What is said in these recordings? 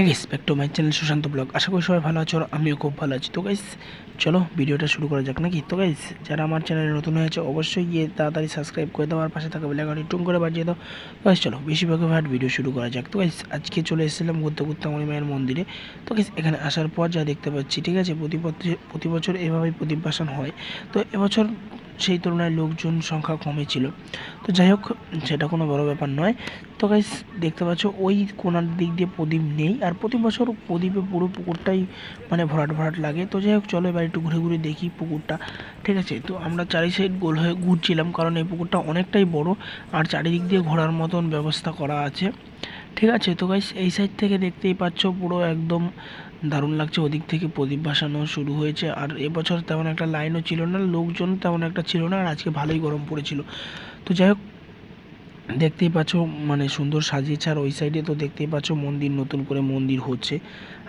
হ্যাঁ guess back to my channel Sushant vlog আশা করি সবাই ভালো আছো আমিও খুব ভালো আছি। তো গাইস চলো ভিডিওটা শুরু করা যাক নাকি? তো গাইস যারা আমার চ্যানেলে নতুন হয়েছে, অবশ্যই গিয়ে তাড়াতাড়ি সাবস্ক্রাইব করে দাও আর পাশে থাকা বেলাকাটি টুম করে বাজিয়ে দাও। তো গাইস চলো বেশিরভাগ ভাট ভিডিও শুরু করা যাক। তো গাইস আজকে চলে এসেছিলাম ঘুরতে ঘুরতে আমার মায়ের মন্দিরে। তো গাইস এখানে আসার পর যা দেখতে পাচ্ছি, ঠিক আছে? প্রতি প্রতি বছর এভাবেই প্রদীপ বাসন হয়। তো এবছর সেই তুলনায় লোকজন সংখ্যা কমেছিল তো যাই হোক, সেটা কোনো বড় ব্যাপার নয়। তো গাইস দেখতে পাচ্ছ, ওই কোনার দিক দিয়ে প্রদীপ নেই। আর প্রতি বছর প্রদীপে পুরো পুকুরটাই মানে ভরাট ভরাট লাগে। তো যাই হোক, চলো এবার একটু ঘুরে ঘুরে দেখি পুকুরটা। ঠিক আছে? তো আমরা চারি সাইড গোল হয়ে ঘুরছিলাম, কারণ এই পুকুরটা অনেকটাই বড়। আর চারিদিক দিয়ে ঘোরার মতন ব্যবস্থা করা আছে। ঠিক আছে? তো গাইস এই সাইড থেকে দেখতেই পাচ্ছ পুরো একদম দারুণ লাগছে ওদিক থেকে প্রদীপ ভাসানো শুরু হয়েছে। আর এবছর তেমন একটা লাইনও ছিল না, লোকজন তেমন একটা ছিল না, আর আজকে ভালোই গরম পড়েছিল। তো যাই হোক, দেখতেই পাচ্ছ মানে সুন্দর সাজিয়েছে, আর ওই সাইডে তো দেখতেই পাচ্ছ মন্দির, নতুন করে মন্দির হচ্ছে।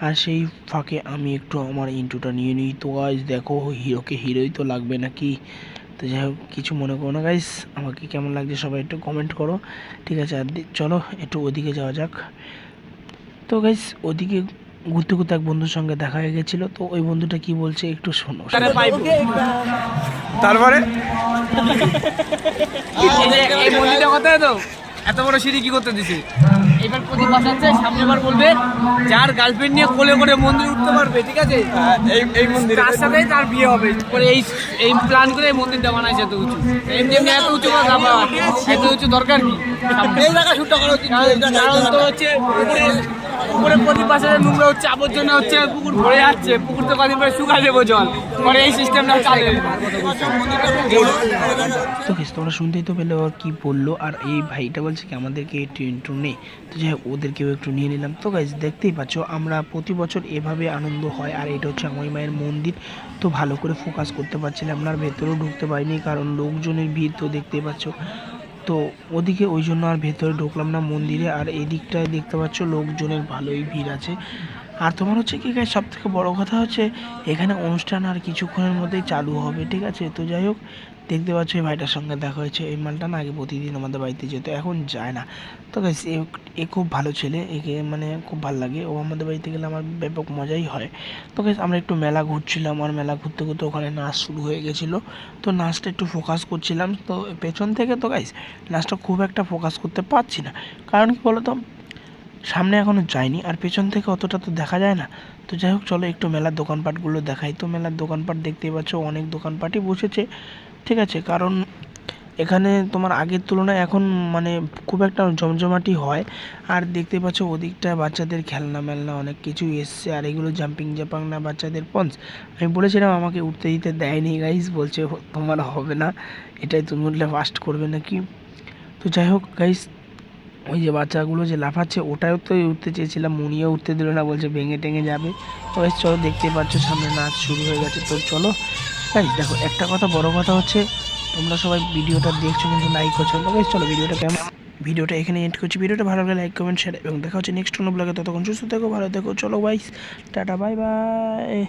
আর সেই ফাঁকে আমি একটু আমার ইন্টুটা নিয়ে নিই। তো গাইজ দেখো, হিরোকে হিরোই তো লাগবে নাকি? তো যাই হোক, কিছু মনে করো না গাইস আমাকে কেমন লাগছে সবাই একটু কমেন্ট করো। ঠিক আছে, আর চলো একটু ওদিকে যাওয়া যাক। তো গাইস ওদিকে ঘুরতে ঘুরতে এক বন্ধুর সঙ্গে দেখা হয়ে গেছিল তো ওই বন্ধুটা কি বলছে একটু শোনো। তারপরে? এই মন্দিরটা কোথায় তো। এত বড় সিঁড়ি কি করতে দিছে? এবার প্রদীপ বাসাচ্ছে সামনে বার বলবে যার গার্লফ্রেন্ড নিয়ে কোলে করে মন্দির উঠতে পারবে ঠিক আছে? এই এই মন্দিরে তার সাথেই তার বিয়ে হবে। পরে এই এই প্ল্যান করে এই মন্দিরটা বানাইছে এত উঁচু। এমনি এমনি এত উঁচু করে এত উঁচু দরকার কি? এই জায়গা শুটটা করা উচিত কারণ তো হচ্ছে উপরে প্রদীপ বাসাতে নোংরা হচ্ছে, আবর্জনা হচ্ছে, পুকুর ভরে যাচ্ছে, পুকুর তো কদিন পরে শুকা দেবো জল। পরে এই সিস্টেমটা চালে তোমরা শুনতেই তো পেলে ওর কি বলল, আর এই ভাইটা বলছে কি আমাদেরকে ইন্টু নেই? তো যাই হোক, ওদেরকেও একটু নিয়ে নিলাম। তো গাইজ দেখতেই পাচ্ছ, আমরা প্রতি বছর এভাবে আনন্দ হয়, আর এটা হচ্ছে আমার মায়ের মন্দির। তো ভালো করে ফোকাস করতে পারছিলাম না, আর ভেতরেও ঢুকতে পারিনি, কারণ লোকজনের ভিড় তো দেখতেই পাচ্ছ। তো ওদিকে ওই জন্য আর ভেতরে ঢুকলাম না মন্দিরে। আর এদিকটায় দেখতে পাচ্ছ লোকজনের ভালোই ভিড় আছে। আর তোমার হচ্ছে কি সব থেকে বড়ো কথা হচ্ছে, এখানে অনুষ্ঠান আর কিছুক্ষণের মধ্যেই চালু হবে, ঠিক আছে? তো যাই হোক, দেখতে পাচ্ছ এই ভাইটার সঙ্গে দেখা হয়েছে। এই মালটা না আগে প্রতিদিন আমাদের বাড়িতে যেত, এখন যায় না। তো গাইস এ খুব ভালো ছেলে, একে মানে খুব ভালো লাগে। ও আমাদের বাড়িতে গেলে আমার ব্যাপক মজাই হয়। তো গাইস আমরা একটু মেলা ঘুরছিলাম, আর মেলা ঘুরতে ঘুরতে ওখানে নাচ শুরু হয়ে গেছিল। তো নাচটা একটু ফোকাস করছিলাম। তো পেছন থেকে তো গাইস নাচটা খুব একটা ফোকাস করতে পারছি না। কারণ কি বলতো সামনে এখনও যায়নি, আর পেছন থেকে অতটা তো দেখা যায় না। তো যাই হোক, চলো একটু মেলার দোকানপাটগুলো দেখাই। তো মেলার দোকানপাট দেখতেই পাচ্ছ, অনেক দোকানপাটই বসেছে, ঠিক আছে? কারণ এখানে তোমার আগের তুলনায় এখন মানে খুব একটা জমজমাটি হয়। আর দেখতে পাচ্ছ ওদিকটায় বাচ্চাদের খেলনা মেলনা অনেক কিছু এসছে, আর এগুলো জাম্পিং জাপাং না বাচ্চাদের পঞ্চ আমি বলেছিলাম, আমাকে উঠতে দিতে দেয়নি গাইস বলছে, তোমার হবে না, এটাই তুমি উঠলে ফাস্ট করবে নাকি? তো যাই হোক গাইস ওই যে বাচ্চাগুলো যে লাফাচ্ছে, ওটাও তো উঠতে চেয়েছিলাম, মুনিও উঠতে দিল না, বলছে ভেঙে টেঙে যাবে। তো চলো দেখতেই পাচ্ছ, সামনে নাচ শুরু হয়ে গেছে। তো চলো গাইস দেখো, একটা কথা, বড় কথা হচ্ছে, তোমরা সবাই ভিডিওটা দেখছ কিন্তু লাইক করছ না। চলো ভিডিওটা কেমন? ভিডিওটা এখানে এন্ড করছি। ভিডিওটা ভালো লাগলে লাইক কমেন্ট শেয়ার এবং দেখা হচ্ছে নেক্সট কোনো ব্লগে ততক্ষণ সুস্থ থেকো, ভালো থেকো, চলো বাইস টাটা বাই বাই